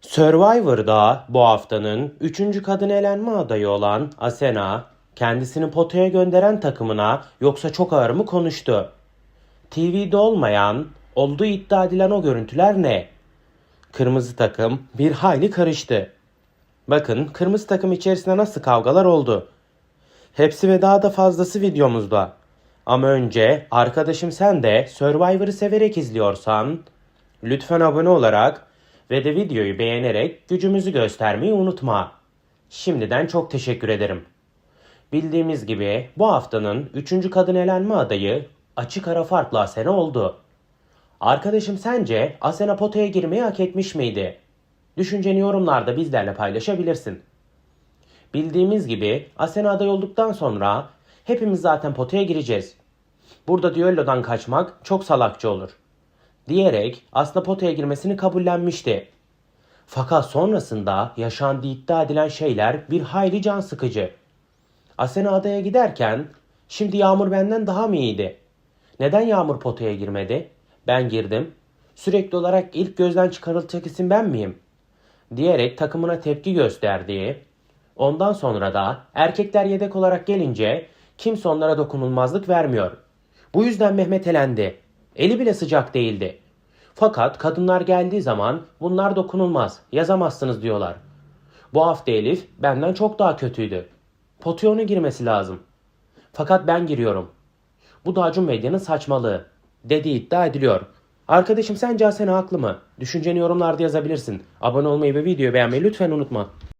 Survivor'da bu haftanın 3. kadın elenme adayı olan Asena, kendisini potaya gönderen takımına yoksa çok ağır mı konuştu? TV'de olmayan, olduğu iddia edilen o görüntüler ne? Kırmızı takım bir hayli karıştı. Bakın kırmızı takım içerisinde nasıl kavgalar oldu. Hepsi ve daha da fazlası videomuzda. Ama önce arkadaşım sen de Survivor'ı severek izliyorsan lütfen abone olarak ve de videoyu beğenerek gücümüzü göstermeyi unutma. Şimdiden çok teşekkür ederim. Bildiğimiz gibi bu haftanın 3. kadın elenme adayı açık ara farklı Asena oldu. Arkadaşım sence Asena potaya girmeyi hak etmiş miydi? Düşünceni yorumlarda bizlerle paylaşabilirsin. Bildiğimiz gibi Asena aday olduktan sonra hepimiz zaten potaya gireceğiz. Burada düellodan kaçmak çok salakça olur. Diyerek aslında potaya girmesini kabullenmişti. Fakat sonrasında yaşandığı iddia edilen şeyler bir hayli can sıkıcı. Asena adaya giderken şimdi Yağmur benden daha mı iyiydi? Neden Yağmur potaya girmedi? Ben girdim. Sürekli olarak ilk gözden çıkarılacak isim ben miyim? Diyerek takımına tepki gösterdiği, ondan sonra da erkekler yedek olarak gelince kimse onlara dokunulmazlık vermiyor. Bu yüzden Mehmet elendi. Eli bile sıcak değildi. Fakat kadınlar geldiği zaman bunlar dokunulmaz, yazamazsınız diyorlar. Bu hafta Elif benden çok daha kötüydü. Potaya onun girmesi lazım. Fakat ben giriyorum. Bu da Acun Medya'nın saçmalığı dediği iddia ediliyor. Arkadaşım sence Asena haklı mı? Düşünceni yorumlarda yazabilirsin. Abone olmayı ve videoyu beğenmeyi lütfen unutma.